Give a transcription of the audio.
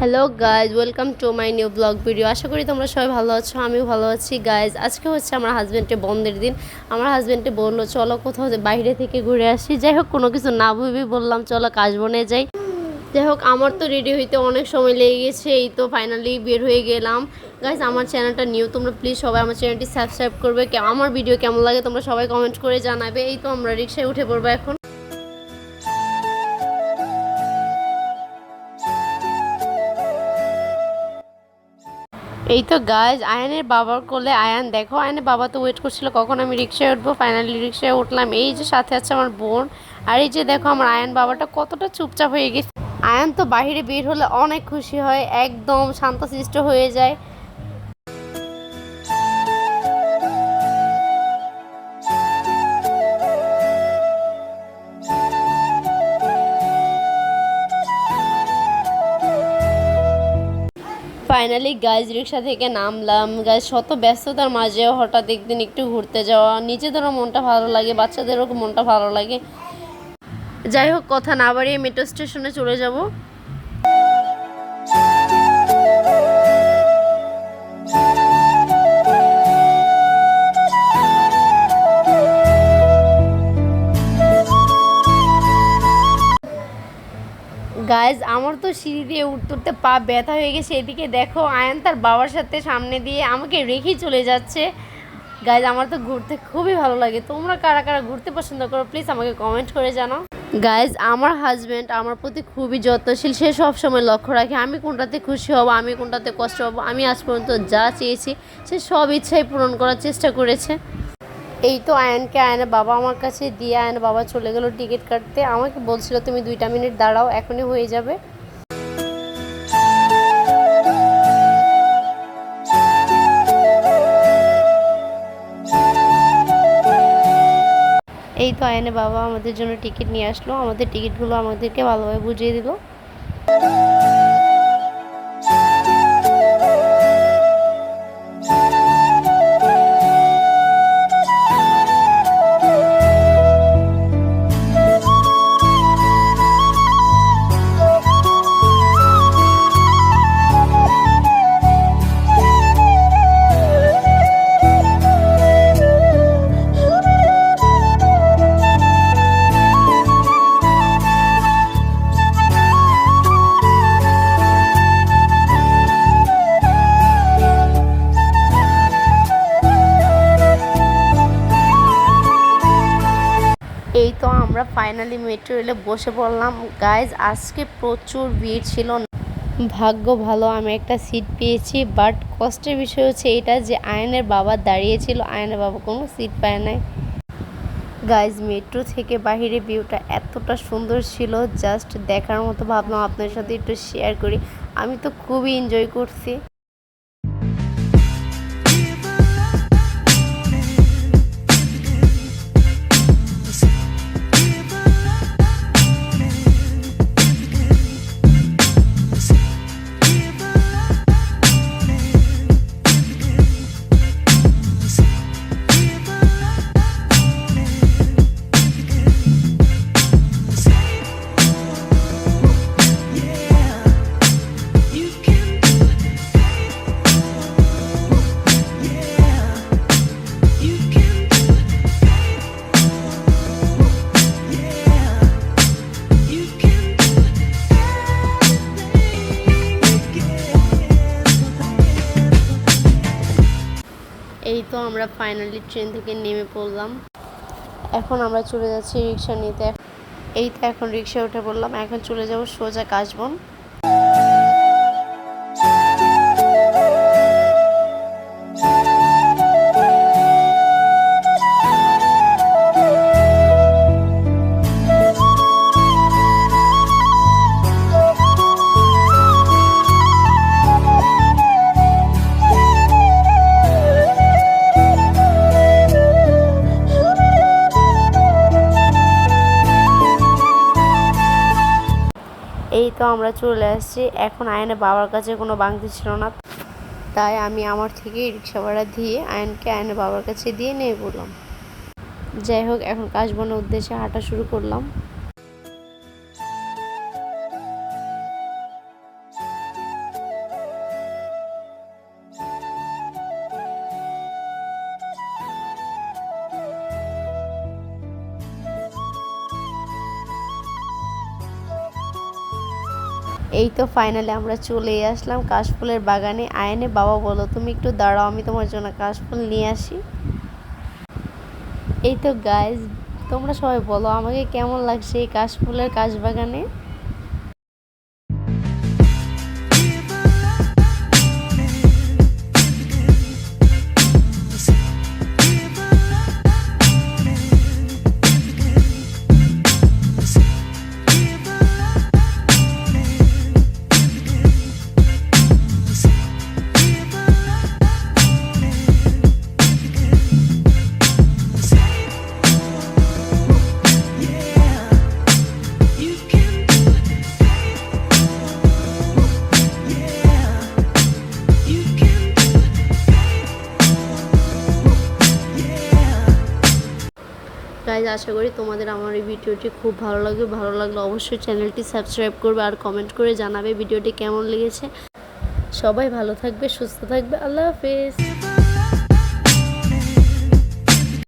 Hello guys welcome to my new blog video আশা করি তোমরা সবাই ভালো আছো, আমিও ভালো আছি গাইজ আজকে হচ্ছে আমার হাজব্যান্ডের বন্ধের দিন। আমার হাজব্যান্ডে বলল, চলো কোথাও বাইরে থেকে ঘুরে আসি। যাই হোক, কোনো কিছু না ভেবে বললাম, চলো কাশবনে যাই। যাই হোক, আমার তো রেডি হইতে অনেক সময় লেগে গেছে, এই তো ফাইনালি বের হয়ে গেলাম। গাইজ আমার চ্যানেলটা নিউ তোমরা প্লিজ সবাই আমার চ্যানেলটি সাবস্ক্রাইব করবে। আমার ভিডিও কেমন লাগে তোমরা সবাই কমেন্ট করে জানাবে। এই তো আমরা রিক্সায় উঠে পড়ব এখন। এই তো গাছ আয়ানের বাবার কোলে আয়ান, দেখো, আয়ানের বাবা তো ওয়েট করছিল কখন আমি রিক্সায় উঠবো। ফাইনালি রিক্সায় উঠলাম। এই যে সাথে আছে আমার বোন। আর এই যে দেখো আমার আয়ান বাবাটা কতটা চুপচাপ হয়ে গেছে। আয়ান তো বাহিরে বের হলে অনেক খুশি হয়, একদম শান্তশিষ্ট হয়ে যায়। ফাইনালি গাইজ রিক্সা থেকে নামলাম। গাইজ শত ব্যস্ততার মাঝে হঠাৎ একদিন একটু ঘুরতে যাওয়া। নিজেদেরও মনটা ভালো লাগে, বাচ্চাদেরও মনটা ভালো লাগে। যাই হোক, কথা না বাড়িয়ে মেট্রো স্টেশনে চলে যাব। গাইজ আমার তো সিঁড়ি দিয়ে উঠতে উঠতে পা ব্যথা হয়ে গেছে, এদিকে দেখো আয়ান তার বাবার সাথে সামনে দিয়ে আমাকে রেখেই চলে যাচ্ছে। গাইজ আমার তো ঘুরতে খুবই ভালো লাগে। তোমরা কারা কারা ঘুরতে পছন্দ করো প্লিজ আমাকে কমেন্ট করে জানাও। গাইজ আমার হাজব্যান্ড আমার প্রতি খুবই যত্নশীল, সে সব সময় লক্ষ্য রাখে, আমি কোনটাতে খুশি হব, আমি কোনটাতে কষ্ট হব আমি আজ পর্যন্ত যা চেয়েছি, সে সব ইচ্ছাই পূরণ করার চেষ্টা করেছে। এই তো আয়নকে, আয়নের বাবা আমার কাছে দিয়ে আয়নের বাবা চলে গেল টিকিট কাটতে। আমাকে বলছিল, তুমি দুইটা মিনিট দাঁড়াও, এখনই হয়ে যাবে। এই তো আয়নের বাবা আমাদের জন্য টিকিট নিয়ে আসলো। আমাদের টিকিটগুলো আমাদেরকে ভালোভাবে বুঝিয়ে দিল। ফাইনালি মেট্রো রেলে বসে পড়লাম। গাইজ আজকে প্রচুর ভিড় ছিল। ভাগ্য ভালো, আমি একটা সিট পেয়েছি বাট কষ্টের বিষয় হচ্ছে এটা যে আয়নের বাবা দাঁড়িয়েছিল, আয়নের বাবা কোনো সিট পায় নাই। গাইজ মেট্রো থেকে বাহিরে ভিউটা এতটা সুন্দর ছিল জাস্ট দেখার মতো ভাবলাম আপনার সাথে একটু শেয়ার করি। আমি তো খুবই এনজয় করছি। এই তো আমরা ফাইনালি ট্রেন থেকে নেমে পড়লাম। এখন আমরা চলে যাচ্ছি রিক্সা নিতে। এই তো এখন রিক্সা উঠে পড়লাম। এখন চলে যাব সোজা কাশবন। তো আমরা চলে আসছি। এখন আয়নে বাবার কাছে কোনো বাংতি ছিল না। তাই আমি আমার থেকে রিক্সা ভাড়া দিয়ে আয়নকে আয়নে বাবার কাছে দিয়ে নিয়ে পড়লাম যাই হোক, এখন কাশবনের উদ্দেশ্যে হাঁটা শুরু করলাম। এই তো ফাইনালি আমরা চলে আসলাম কাশফুলের বাগানে। আয়নে, বাবা বলো, তুমি একটু দাঁড়াও, আমি তোমার জন্য কাশফুল নিয়ে আসি। এই তো গাইজ তোমরা সবাই বলো, আমাকে কেমন লাগছে এই কাশফুলের কাশবাগানে? আশা করি তোমাদের আমার এই ভিডিওটি খুব ভালো লাগবে। ভালো লাগলে অবশ্যই চ্যানেলটি সাবস্ক্রাইব করবে আর কমেন্ট করে জানাবে ভিডিওটি কেমন লেগেছে। সবাই ভালো থাকবে, সুস্থ থাকবে। আল্লাহ হাফেজ।